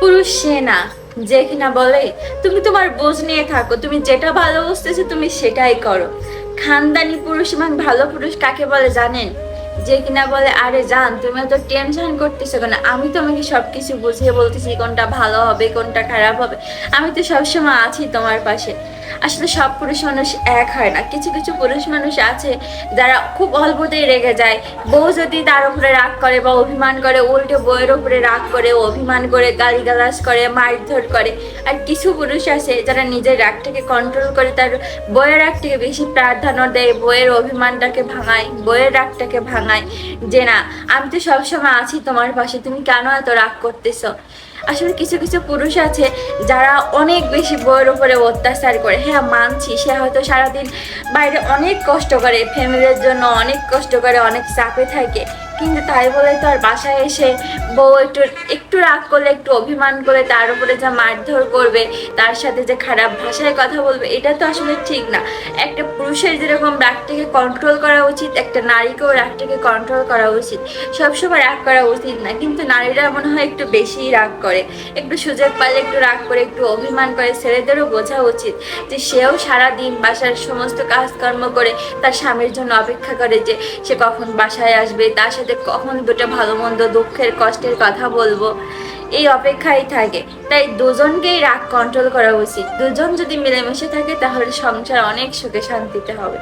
পুরুষ সে না। যে কিনা বলে, তুমি তোমার বোঝ নিয়ে থাকো, তুমি যেটা ভালো বুঝতেছো তুমি সেটাই করো। খানদানি পুরুষ এবং ভালো পুরুষ কাকে বলে জানেন? যে কিনা বলে, আরে জান তুমি তো টেনশন করতেছো কেন? আমি তোমাকে সবকিছু বুঝিয়ে বলতেছি কোনটা ভালো হবে, কোনটা খারাপ হবে। আমি তো সবসময় আছি তোমার পাশে। আসলে সব পুরুষ মানুষ এক হয় না। কিছু কিছু পুরুষ মানুষ আছে যারা খুব অল্পতেই রেগে যায়। বউ যদি তার উপরে রাগ করে বা অভিমান করে, উল্টে বউয়ের উপরে রাগ করে, অভিমান করে, গালিগালাজ করে, মারধর করে আর কিছু পুরুষ আছে যারা নিজের রাগটাকে কন্ট্রোল করে, তার বইয়ের রাগটাকে বেশি প্রাধান্য দেয়, বইয়ের অভিমানটাকে ভাঙায়, বইয়ের রাগটাকে ভাঙায় যে না, আমি তো সবসময় আছি তোমার পাশে, তুমি কেন এত রাগ করতেছ? আসলে কিছু কিছু পুরুষ আছে যারা অনেক বেশি বইয়ের উপরে অত্যাচার করে। হ্যাঁ মানছি, সে হয়তো সারাদিন বাইরে অনেক কষ্ট করে ফ্যামিলির জন্য অনেক কষ্ট করে, অনেক চাপে থাকে কিন্তু তাই বলে তো আর বাসায় এসে বউ একটু একটু রাগ করলে, একটু অভিমান করে তার উপরে যা মারধর করবে, তার সাথে যে খারাপ ভাষায় কথা বলবে, এটা তো আসলে ঠিক না। একটা পুরুষের যেরকম রাগটাকে কন্ট্রোল করা উচিত, একটা নারীকেও রাগটাকে কন্ট্রোল করা উচিত। সবসময় রাগ করা উচিত না, কিন্তু নারীরা মনে হয় একটু বেশিই রাগ করে। একটু সুযোগ পালে একটু রাগ করে, একটু অভিমান করে, ছেলেদেরও বোঝা উচিত যে সেও সারা দিন বাসার সমস্ত কাজকর্ম করে তার স্বামীর জন্য অপেক্ষা করে যে সে কখন বাসায় আসবে, তার সাথে কখন দুটো ভালো মন্দ দুঃখের কষ্টের কথা বলব, এই অপেক্ষাই থাকে। তাই দুজনকেই রাগ কন্ট্রোল করা উচিত। দুজন যদি মিলেমিশে থাকে, তাহলে সংসার অনেক সুখে শান্তিতে হবে।